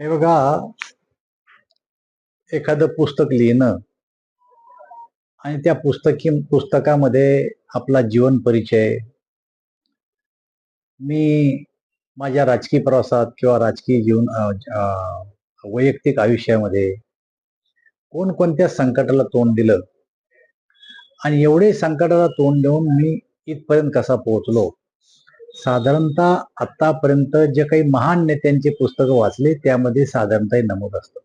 हे बघा एखादं पुस्तक लिहिणं आणि त्या पुस्तकी पुस्तकामध्ये आपला जीवन परिचय. मी माझ्या राजकीय प्रवासात किंवा राजकीय जीवन वैयक्तिक आयुष्यामध्ये कोणकोणत्या संकटाला तोंड दिलं आणि एवढे संकटाला तोंड देऊन मी इथपर्यंत कसा पोहोचलो? साधारणतः आतापर्यंत जे काही महान नेत्यांची पुस्तकं वाचले त्यामध्ये साधारणतः नमूद असतं.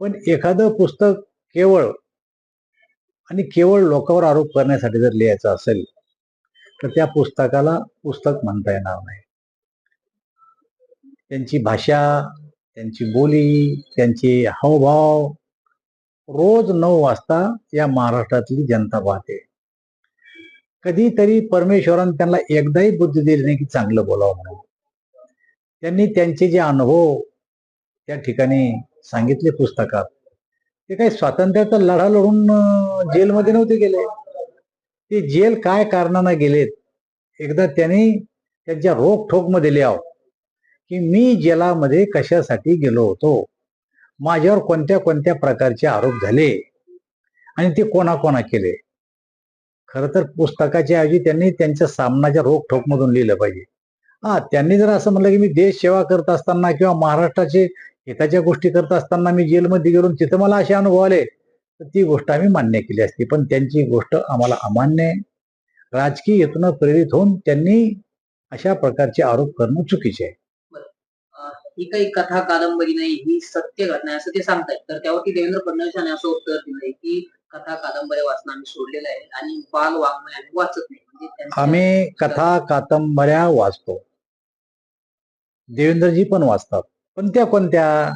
पण एखादं पुस्तक केवळ आणि केवळ लोकांवर आरोप करण्यासाठी जर लिहायचं असेल तर त्या पुस्तकाला पुस्तक म्हणता येणार नाही. त्यांची भाषा त्यांची बोली त्यांचे हावभाव रोज नऊ वाजता या महाराष्ट्रातली जनता पाहते. कधीतरी परमेश्वरानं त्यांना एकदाही बुद्धी दिली नाही की चांगलं बोलावं म्हणून. त्यांनी त्यांचे जे अनुभव त्या ठिकाणी सांगितले पुस्तकात ते काही स्वातंत्र्याचा लढा लढून जेलमध्ये नव्हते गेले. ते जेल काय कारणानं गेलेत एकदा त्यांनी त्यांच्या रोखोकमध्ये लिहाव की मी जेलामध्ये कशासाठी गेलो होतो? माझ्यावर कोणत्या कोणत्या प्रकारचे आरोप झाले? आणि ते कोणाकोणा केले? खर तर पुस्तकाच्या ऐवजी त्यांनी त्यांच्या सामनाच्या रोखोक मधून लिहिलं पाहिजे. हा त्यांनी जर असं म्हणलं की मी देश सेवा करत असताना किंवा महाराष्ट्राचे हिताच्या गोष्टी करत असताना मी जेलमध्ये गेलो तिथं मला असे अनुभव आले तर ती गोष्ट आम्ही मान्य केली असती. पण त्यांची गोष्ट आम्हाला अमान्य आहे. राजकीय हेतून प्रेरित होऊन त्यांनी अशा प्रकारचे आरोप करणं चुकीचे आहे. ही काही कथा कादंबरी नाही ही सत्य घटना आहे असं ते सांगतायत. तर त्यावरती देवेंद्र फडणवीस यांनी असं उत्तर दिलंय की कथा कादंबरी वाचणं आम्ही सोडलेलं आहे आणि बाल वाङ्मय आम्ही वाचत नाही. म्हणजे त्यांच्या- आम्ही कथा कादंबऱ्या वाचतो. देवेंद्रजी पण वाचतात. पण त्या कोणत्या?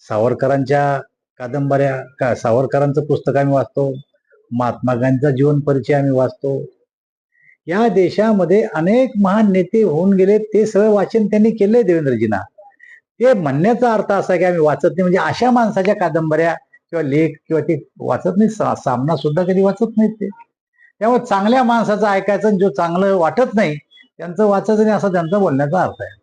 सावरकरांच्या कादंबऱ्या का सावरकरांचं पुस्तक आम्ही वाचतो. महात्मा गांधीचा जीवन परिचय आम्ही वाचतो. या देशामध्ये अनेक महान नेते होऊन गेले. ते सगळं वाचन त्यांनी केलंय देवेंद्रजींना. ते म्हणण्याचा अर्थ असा की आम्ही वाचत नाही. म्हणजे अशा माणसाच्या कादंबऱ्या किंवा लेख किंवा ते वाचत नाही सा- सामना सुद्धा कधी वाचत नाहीत ते. त्यामुळे चांगल्या माणसाचं ऐकायचं जो चांगलं वाटत नाही त्यांचं वाचायचं नाही असा त्यांचा बोलण्याचा अर्थ आहे.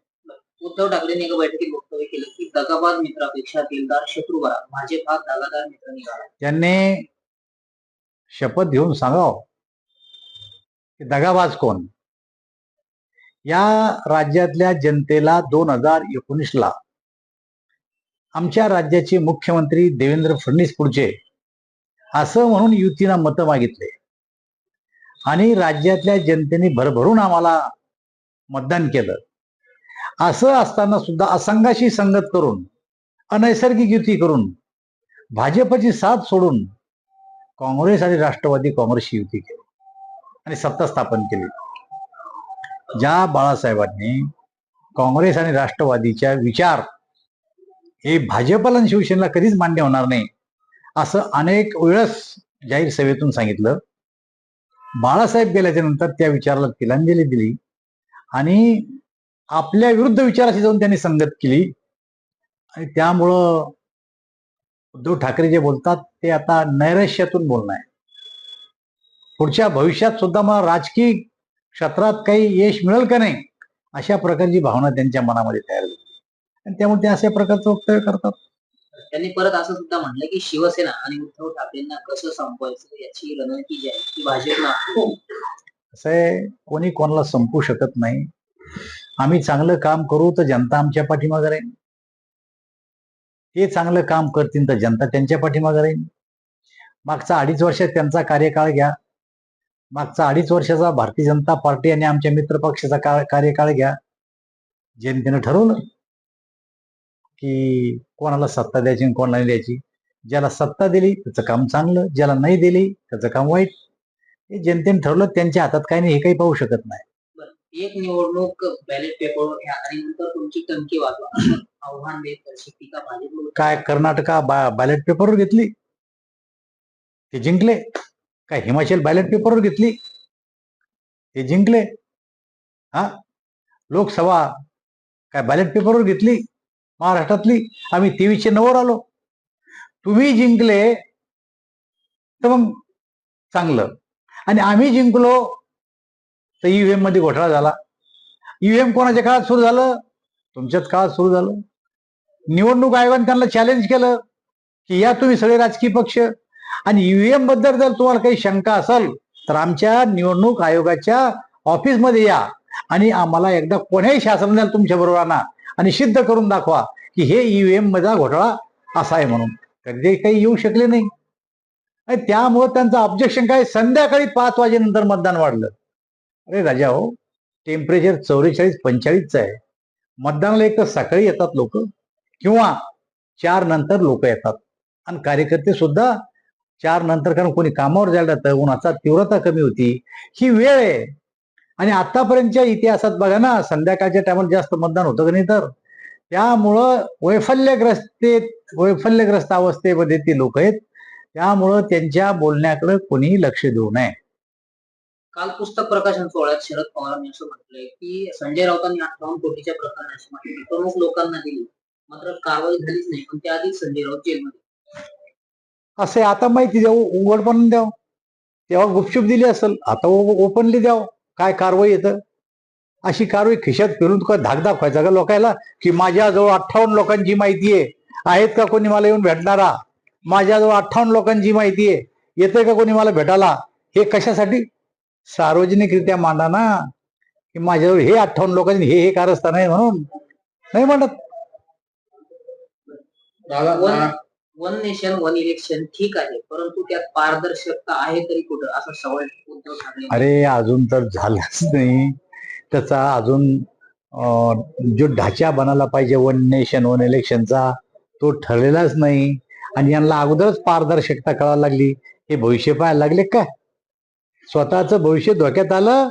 उद्धव ठाकरेंनी एका बैठकीत वक्तव्य केलं की दगाबाज मित्रापेक्षा दिलदार शत्रू बरा. भाजप हा दगादार मित्र निघाला. त्यांनी शपथ घेऊन सांगाव की दगाबाज कोण? या राज्यातल्या जनतेला दोन हजार एकोणीस ला आमच्या राज्याचे मुख्यमंत्री देवेंद्र फडणवीस पुढचे असं म्हणून युतीनं मतं मागितले. आणि राज्यातल्या जनतेने भरभरून आम्हाला मतदान केलं. असं असताना सुद्धा असंघाशी संगत करून अनैसर्गिक युती करून भाजपची साथ सोडून काँग्रेस आणि राष्ट्रवादी काँग्रेसची युती केली आणि सत्ता स्थापन केली. ज्या बाळासाहेबांनी काँग्रेस आणि राष्ट्रवादीच्या विचार हे भाजपला आणि शिवसेनेला कधीच मान्य होणार नाही. असं अनेक वेळस जाहीर सभेतून सांगितलं. बाळासाहेब गेल्याच्यानंतर त्या विचाराला तिलांजली दिली. आणि आपल्या विरुद्ध विचाराशी जाऊन त्यांनी संगत केली. आणि त्यामुळं उद्धव ठाकरे जे बोलतात ते आता नैराश्यातून बोलणं आहे. पुढच्या भविष्यात सुद्धा मला राजकीय क्षेत्रात काही यश मिळेल का नाही अशा प्रकारची भावना त्यांच्या मनामध्ये तयार झाली. आणि त्यामुळे ते अशा प्रकारचं वक्तव्य करतात. त्यांनी परत असं सुद्धा म्हणलं की शिवसेना आणि उद्धव ठाकरेंना कसं संपवायचं याची रणनीती जी आहे ती भाजपला आहे. कसं आहे कोणी कोणाला संपू शकत नाही. आम्ही चांगलं काम करू तर जनता आमच्या पाठीमागे राहील. ते चांगलं काम करतील तर जनता त्यांच्या पाठीमागे राहील. मागचा अडीच वर्षात त्यांचा कार्यकाळ घ्या. मागचा अडीच वर्षाचा भारतीय जनता पार्टी आणि आमच्या मित्र पक्षाचा कार्यकाळ घ्या. जनतेनं ठरवलं. की कोणाला सत्ता द्यायची आणि कोणाला नाही द्यायची. ज्याला सत्ता दिली त्याचं काम चांगलं. ज्याला नाही दिली त्याचं काम वाईट. हे जनतेने ठरवलं त्यांच्या हातात काही नाही हे काही पाहू शकत नाही. एक निवडणूक बॅलेट पेपरवर घ्या आणि नंतर तुमची टंकी वाजवा. आव्हान देत काय कर्नाटका बॅलेट पेपरवर घेतली? ते जिंकले. काय हिमाचल बॅलेट पेपरवर घेतली? ते जिंकले. हा? लोकसभा काय बॅलेट पेपरवर घेतली? महाराष्ट्रातली. आम्ही तेवीसशे नऊवर आलो. तुम्ही जिंकले तर मग चांगलं. आणि आम्ही जिंकलो तर ईव्हीएममध्ये घोटाळा झाला. ईव्हीएम कोणाच्या काळात सुरू झालं? तुमच्याच काळात सुरू झालं. निवडणूक आयोगाने त्यांना चॅलेंज केलं की या तुम्ही सगळे राजकीय पक्ष. आणि ईव्हीएमबद्दल जर तुम्हाला काही शंका असेल तर आमच्या निवडणूक आयोगाच्या ऑफिसमध्ये या. आणि आम्हाला एकदा कोण्याही शासनाला तुमच्या बरोबर आणा. आणि सिद्ध करून दाखवा की हे ईव्हीएम मधला घोटाळा असा आहे म्हणून. तर ते काही येऊ शकले नाही. आणि त्यामुळं त्यांचं ऑब्जेक्शन काय? संध्याकाळी पाच वाजेनंतर मतदान वाढलं. अरे राजा हो टेम्परेचर चौवेचाळीस पंचेचाळीसचं आहे. मतदानाला एक तर सकाळी येतात लोक किंवा चार नंतर लोक येतात. आणि कार्यकर्ते सुद्धा चार नंतर कारण कोणी कामावर जायला जातं उन्हाचा तीव्रता कमी होती. ही वेळ आहे. आणि आतापर्यंतच्या इतिहासात बघा ना संध्याकाळच्या टायमाला जास्त मतदान होतं का नाही तर? त्यामुळं वैफल्यग्रस्त वैफल्यग्रस्त अवस्थेमध्ये ते लोक आहेत. त्यामुळं त्यांच्या बोलण्याकडे कोणीही लक्ष देऊ नये. काल पुस्तक प्रकाशन सोहळ्यात शरद पवारांनी असं म्हटलंय की संजय राऊतांनी अठ्ठावन्न कोटीच्या प्रकरणाची माहिती प्रमुख लोकांना दिली. मात्र कारवाई झालीच नाही. पण त्याआधीच संजय राऊत जेलमध्ये. असे आता माहिती द्यावं. उघडपण द्यावं. तेव्हा गुपचूप दिली असेल. आता ओपनली द्यावं. काय कारवाई येतं अशी कारवाई खिशात फिरून का धाक दाखवायचा का लोकायला? की माझ्याजवळ अठ्ठावन्न लोकांची माहिती आहे. आहेत का कोणी मला येऊन भेटणारा? माझ्याजवळ अठ्ठावन्न लोकांची माहिती आहे. येतंय का कोणी मला भेटायला? हे कशासाठी? सार्वजनिकरित्या मांडा ना. की माझ्याजवळ हे अठ्ठावन्न लोकांनी हे हे कारस्थान आहे म्हणून. नाही म्हणत वन नेशन वन इलेक्शन ठीक आहे. परंतु त्यात पारदर्शकता आहे तरी कुठं? असा सवाल उद्धव ठाकरे अरे अजून तर झालंच नाही. त्याचा अजून जो ढाचा बनायला पाहिजे वन नेशन वन इलेक्शनचा तो ठरलेलाच नाही. आणि यांना अगोदरच पारदर्शकता कळायला लागली. हे भविष्य पाहायला लागले का? स्वतःचं भविष्य धोक्यात आलं.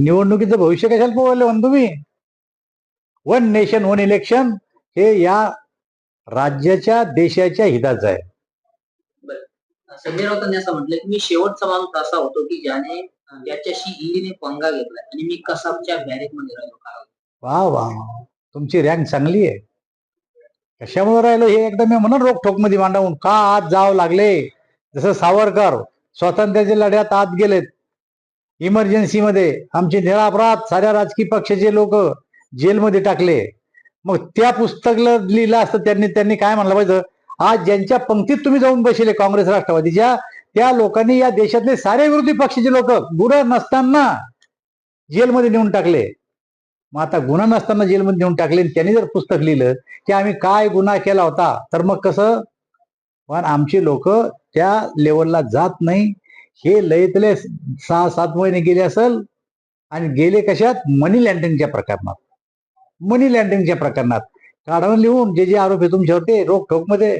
निवडणुकीचं भविष्य कशाला पोवले म्हण तुम्ही? वन नेशन वन इलेक्शन हे या राज्याच्या देशाच्या हिताचं आहे. संजय राऊतांनी असं म्हटलं की मी शेवटचा माणूस असा होतो की ज्याने ज्याच्याशी ईडीने पंगा घेतला आणि मी कसाबच्या बॅरेकमध्ये राहिलो. वा वा. तुमची रँक चांगली आहे. कशामुळे राहिलो हे? एकदा मी म्हणून रोखोकमध्ये मांडवून का आत जावं लागले? जसं सावरकर स्वातंत्र्याच्या लढ्यात आत गेलेत. इमर्जन्सी मध्ये आमचे निरापराध साऱ्या राजकीय पक्षाचे लोक जेलमध्ये टाकले. मग त्या पुस्तकला लिहिलं असतं त्यांनी त्यांनी काय म्हणलं पाहिजे? आज ज्यांच्या पंक्तीत तुम्ही जाऊन बसले काँग्रेस राष्ट्रवादीच्या त्या लोकांनी या देशातले सारे विरोधी पक्षाचे लोक गुन्हा नसताना जेलमध्ये नेऊन टाकले. मग आता गुन्हा नसताना जेलमध्ये नेऊन टाकले आणि त्यांनी जर पुस्तक लिहिलं की आम्ही काय गुन्हा केला होता तर मग कसं? पण आमचे लोक त्या लेवलला जात नाही. हे लयतले सहा सात महिने गेले असेल आणि गेले कशात? मनी लँड्रिंगच्या प्रकरणात. मनी लँड्रिंगच्या प्रकरणात. काढून लिहून जे जे आरोप आहे तुमच्यावर ते रोखमध्ये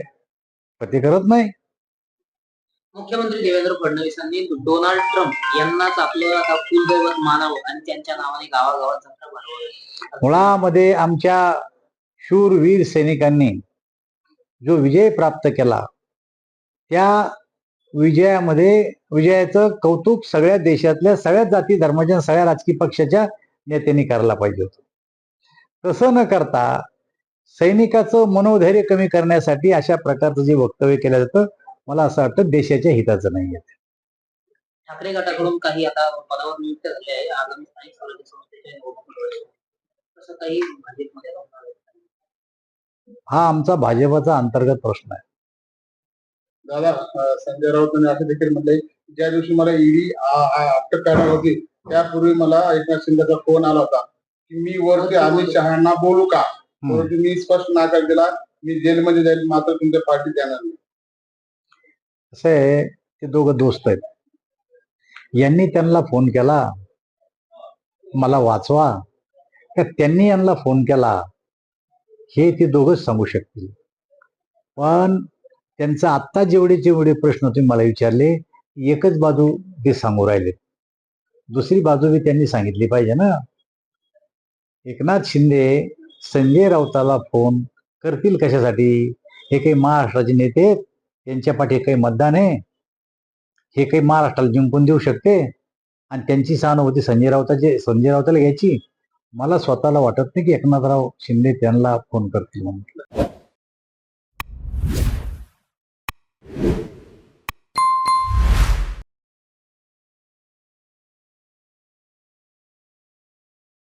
ते करत नाही. मुख्यमंत्री देवेंद्र फडणवीसांनी डोनाल्ड ट्रम्प यांनाच आपलं आता कुलदैवत मानावं आणि त्यांच्या नावाने गावागावात जत्रा भरवावी. मुळामध्ये आमच्या शूरवीर सैनिकांनी जो विजय प्राप्त केला त्या विजयामध्ये विजयाचं कौतुक सगळ्या देशातल्या सगळ्या जाती धर्माच्या सगळ्या राजकीय पक्षाच्या नेत्यांनी करायला पाहिजे होतं. तसं न करता सैनिकाचं मनोधैर्य कमी करण्यासाठी अशा प्रकारचं जे वक्तव्य केलं जातं मला असं वाटतं देशाच्या हिताचं नाही आहे ठाकरे गटाकडून काही आता पदावर नियुक्त झाले आहे आगामी स्थानिक स्वराज्य संस्थेच्या तसं काही भाजपमध्ये. हा आमचा भाजपचा अंतर्गत प्रश्न आहे. दादा संजय राऊतांनी असं देखील म्हणलंय ज्या दिवशी मला ईडी अटक करणार होती त्यापूर्वी मला एकनाथ शिंदेचा फोन आला होता. की मी वरती अमित शहाना बोलू का? परंतु मी स्पष्ट नाकार दिला मी जेलमध्ये जाईल मात्र तुमच्या पार्टीत येणार नाही. कसं आहे ते दोघं दोस्त आहेत. यांनी त्यांना फोन केला मला वाचवा. का त्यांनी यांना फोन केला हे ते दोघंच सांगू शकतील. पण त्यांचा आत्ता जेवढे जेवढे प्रश्न तुम्ही मला विचारले एकच बाजू ते सांगू राहिले दुसरी बाजू बी त्यांनी सांगितली पाहिजे ना. एकनाथ शिंदे संजय राऊताला फोन करतील कशासाठी? हे काही महाराष्ट्राचे नेते त्यांच्या पाठी काही मतदान आहे. हे काही महाराष्ट्राला जिंकून देऊ शकते. आणि त्यांची सहानुभूती संजय राऊताचे संजय राऊताला घ्यायची. मला स्वतःला वाटत नाही की एकनाथराव शिंदे त्यांना फोन करतील म्हणून.